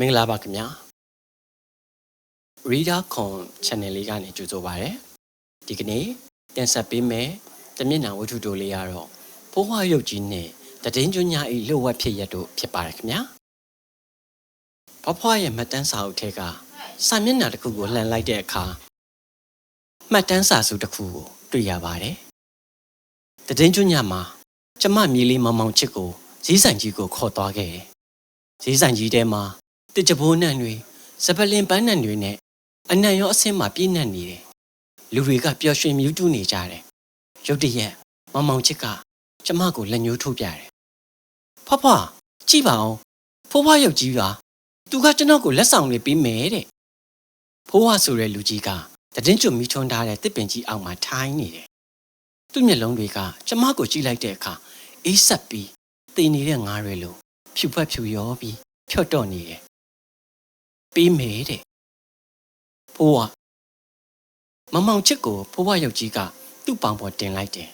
မင်္ဂလာပါခင်ဗျာ Reader Con Channel လေးကနေကြိုဆိုပါရစေဒီကနေ့တင်ဆက်ပေးမယ်တမျက်နှာဝတ္ထုတိုလေးကတော့ဖိုးဝါရုပ်ကြီးနဲ့တည်င်းကျွညာဤလှုပ်ဝက်ဖြစ်ရတို့ဖြစ်ပါတယ်ခင်ဗျာဘဖွားရဲ့မှတ်တမ်းစာအုပ်ထဲကစာမျက်နှာတစ်ခုကိုလှန်လိုက်တဲ့အခါမှတ်တမ်းစာစုတစ်ခုကိုတွေ့ရပါတယ်တည်င်းကျွညာမှာကျမမြေးလေးမောင်မောင်ချစ်ကိုဈေးဆိုင်ကြီးကိုခေါ်သွားခဲ့တယ်ဈေးဆိုင်ကြီးထဲမှာ တစ်ကြပိုးနှံတွေစပလင်ပန်းနှံတွေနဲ့အနံ့ရောအဆင်းမှာပြည့်နှံ့နေတယ်လူတွေကပျော်ရွှင်မြူးတူးနေကြတယ်ရုတ်တရက်မောင်မောင်ချစ်ကကျမကိုလက်ညှိုးထိုးပြတယ်ဖွားဖွားကြည့်ပါအောင်ဖိုးဖွားရုပ်ကြီးကသူကကျွန်တော်ကိုလက်ဆောင်တွေပေးမယ်တဲ့ဖိုးဖွားဆိုတဲ့လူကြီးကတည်င်းကျွတ်မီထွန်းထားတဲ့တစ်ပင်ကြီးအောက်မှာထိုင်းနေတယ်သူ့မျက်လုံးတွေကကျမကိုကြည့်လိုက်တဲ့အခါအေးဆက်ပြီးတည်နေတဲ့ငါးတွေလိုဖြူဖက်ဖြူရောပြီးဖြော့တော့နေတယ် ပေးမယ်တဲ့ဖိုးဖွားမမောင်ချစ်ကိုဖိုးဖွားရုပ်ကြီးကသူ့ပောင်ပေါ်တင်လိုက်တယ်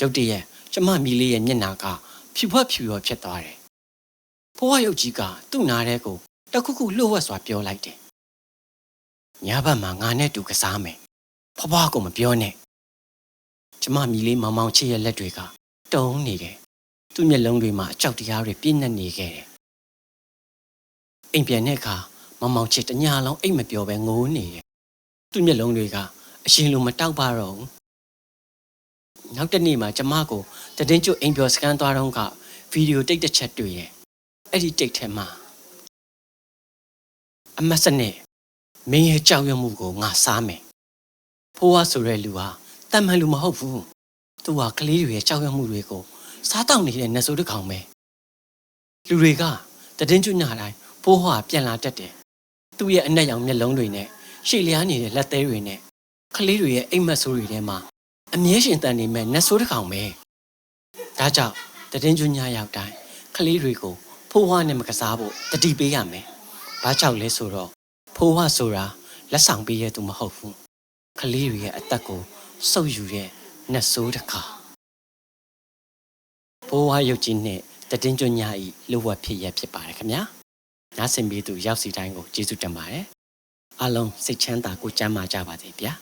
ရုတ်တရက်ကျမမီလေးရဲ့မျက်နှာကဖြူဖက်ဖြူရောဖြစ်သွားတယ်ဖိုးဖွားရုပ်ကြီးကသူ့နားထဲကိုတခုခုလှုပ်ဝက်စွာပြောလိုက်တယ်ညဘက်မှာငါနဲ့တူကစားမယ်ဖွားဖွားကိုမပြောနဲ့ကျမမီလေးမောင်မောင်ချစ်ရဲ့လက်တွေကတုံးနေတယ်သူ့မျက်လုံးတွေမှာအကြောက်တရားတွေပြည့်နှက်နေခဲ့တယ်အိမ်ပြန်တဲ့အခါ မောင်မောင်ချစ်တညာလုံးအိတ်မပြောပဲငိုးနေတယ်သူ့မျက်လုံးတွေကအရှင်လိုမတောက်ပါတော့ဘူးနောက်တစ်နေ့မှာကျမကိုတည်င်းကျွတ်အိမ်ပြောစကန်သွားတော့ကဗီဒီယိုတိတ်တစ်ချက်တွေ့ရဲ့အဲ့ဒီတိတ်ထဲမှာအမတ်စနဲ့မင်းရဲ့ကြောက်ရွံ့မှုကိုငါစားမယ်ဖိုးဝါဆိုတဲ့လူဟာတတ်မှန်လူမဟုတ်ဘူးသူဟာကလေးတွေရဲ့ကြောက်ရွံ့မှုတွေကိုစားတောက်နေတဲ့နတ်ဆိုးတစ်ကောင်ပဲလူတွေကတည်င်းကျွတ်ညတိုင်းဖိုးဝါပြန်လာတတ်တယ် သူ့ရဲ့အနက်ရောင်မျက်လုံးတွေနဲ့ရှေ့လျားနေတဲ့လက်သေးတွေနဲ့ကလေးတွေရဲ့အိမ်မက်ဆိုးတွေထဲမှာအမြဲရှင်တန်နေမဲ့နတ်ဆိုးတစ်ကောင်ပဲဒါကြောင့်တည်င်းကျွညရောက်တိုင်းကလေးတွေကိုဖိုးဝါနဲ့မကစားဖို့တတိပေးရမယ်ဘာကြောင့်လဲဆိုတော့ဖိုးဝါဆိုတာလက်ဆောင်ပေးရသူမဟုတ်ဘူးကလေးတွေရဲ့အသက်ကိုစုပ်ယူတဲ့နတ်ဆိုးတစ်ခါဖိုးဝါရုပ်ကြီးနဲ့တည်င်းကျွညဤလှဝက်ဖြစ်ရဖြစ်ပါတယ်ခင်ဗျာ နားဆင်ပြီးသူရောက်စီတိုင်းကိုကျေးဇူးတင်ပါတယ်အားလုံးစိတ်ချမ်းသာကိုယ်ကျန်းမာကြပါစေဗျာ